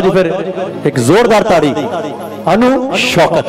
ਜੀ ਫਿਰ। ਇੱਕ ਜ਼ੋਰਦਾਰ ਤਾੜੀ। ਅਨੂ ਸ਼ੌਕਤ।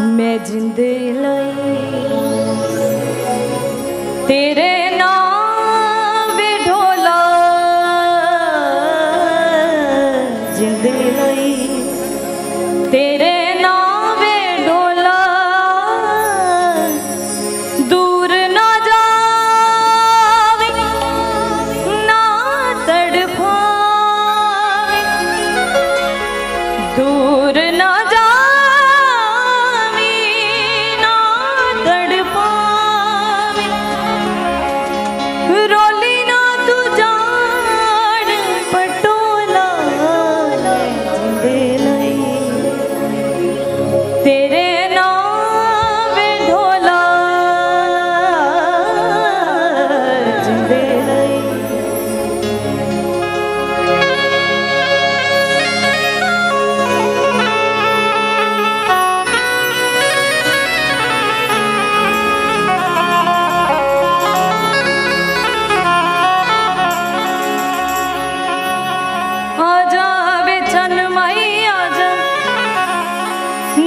ਮੈਂ ਜਿੰਦੇ ਲਈ ਤੇਰੇ ਨਾਮ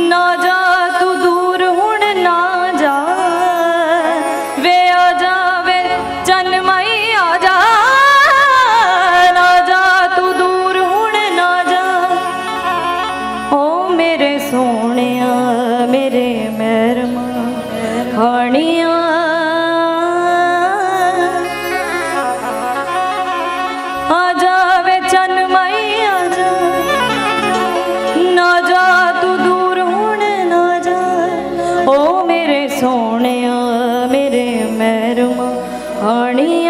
অন্য অনিয়া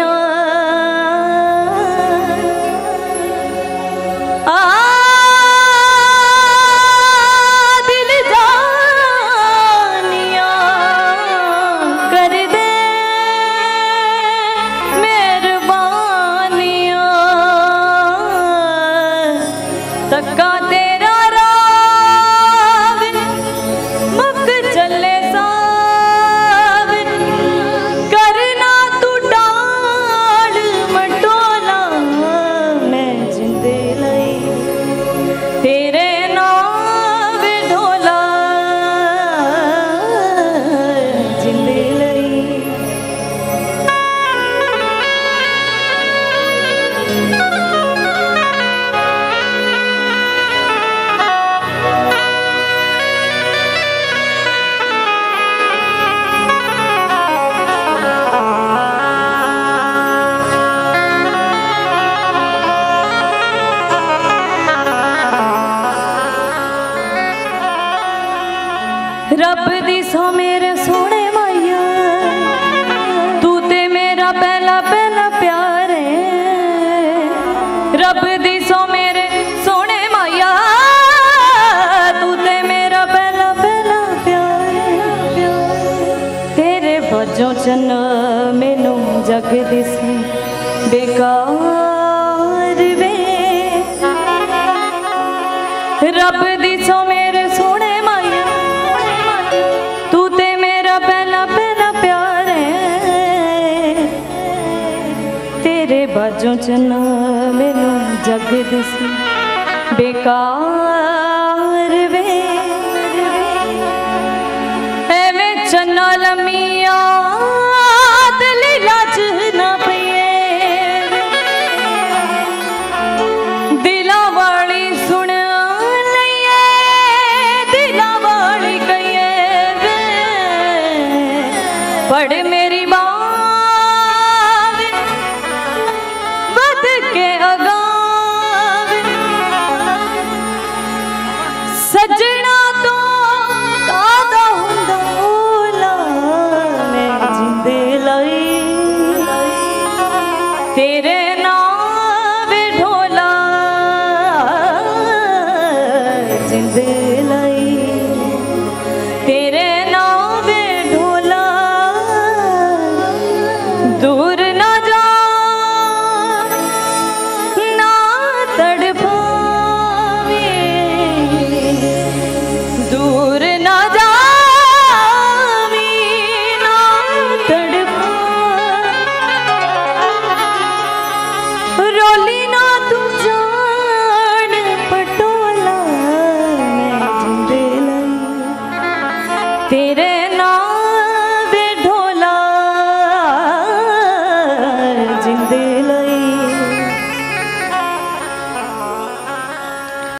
ਲੱਭਦੀ ਸੋ ਮੇਰੇ ਤੂੰ ਤੇ ਮੇਰਾ ਪਹਿਲਾ ਪਹਿਲਾ ਪਿਆਰ ਰੱਬ ਦੀ ਸੋ ਮੇਰੇ ਸੋਹਣੇ ਮਾਇਆ ਤੂੰ ਤੇ ਮੇਰਾ ਪਹਿਲਾ ਪਹਿਲਾ ਪਿਆਰ ਤੇਰੇ ਵਜੋਂ ਚੰਨ ਮੈਨੂੰ ਜਗ ਦਿਸੇ ਬੇਕਾਰ ਵੇ। ਰੱਬ ਬਾਜੋਂ ਚਨ ਮੈਨੂੰ ਜਗ ਦਿਸੀ। ਬੇਕਾਰ ਵੇ। ਐਵੇਂ ਚੰਨਾ ਲਮੀ ਤੇਰੇ ਨਾਲ